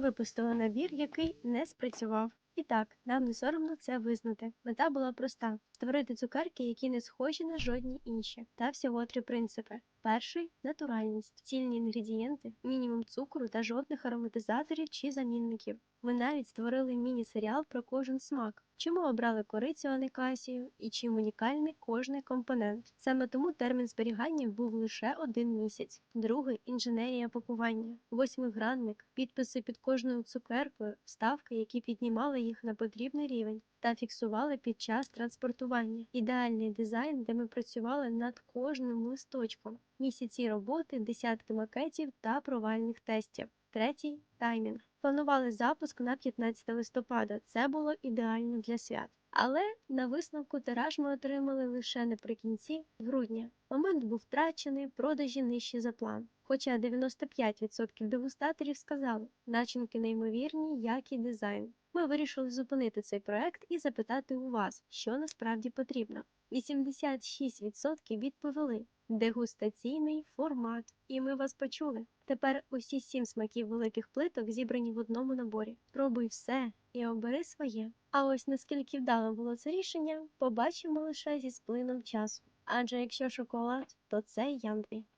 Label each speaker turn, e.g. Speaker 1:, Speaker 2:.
Speaker 1: випустили набір, який не спрацював. І так, нам не соромно це визнати. Мета була проста: створити цукерки, які не схожі на жодні інші. Та всього три принципи: перший натуральність, цільні інгредієнти, мінімум цукру та жодних ароматизаторів чи замінників. Ми навіть створили міні-серіал про кожен смак. Чому обрали корицю, а не касію, і чим унікальний кожний компонент. Саме тому термін зберігання був лише один місяць. Другий інженерія пакування, восьмигранник, підписи під кожною цукеркою, вставки, які піднімали їх на потрібний рівень. Та фіксували під час транспортування. Ідеальний дизайн, де ми працювали над кожним листочком. Місяці роботи, десятки макетів та провальних тестів. Третій таймінг. Планували запуск на 15 листопада. Це було ідеально для свят. Але на висновку тираж ми отримали лише наприкінці грудня. Момент був втрачений, продажі нижчі за план. Хоча 95% дегустаторів сказали, начинки неймовірні, як і дизайн. Ми вирішили зупинити цей проект і запитати у вас, що насправді потрібно. 86% відповіли дегустаційний формат. І ми вас почули. Тепер усі сім смаків великих плиток зібрані в одному наборі. Пробуй все і обери своє. А ось наскільки вдалим було це рішення, побачимо лише зі сплином часу. Адже якщо шоколад, то це Яндрі.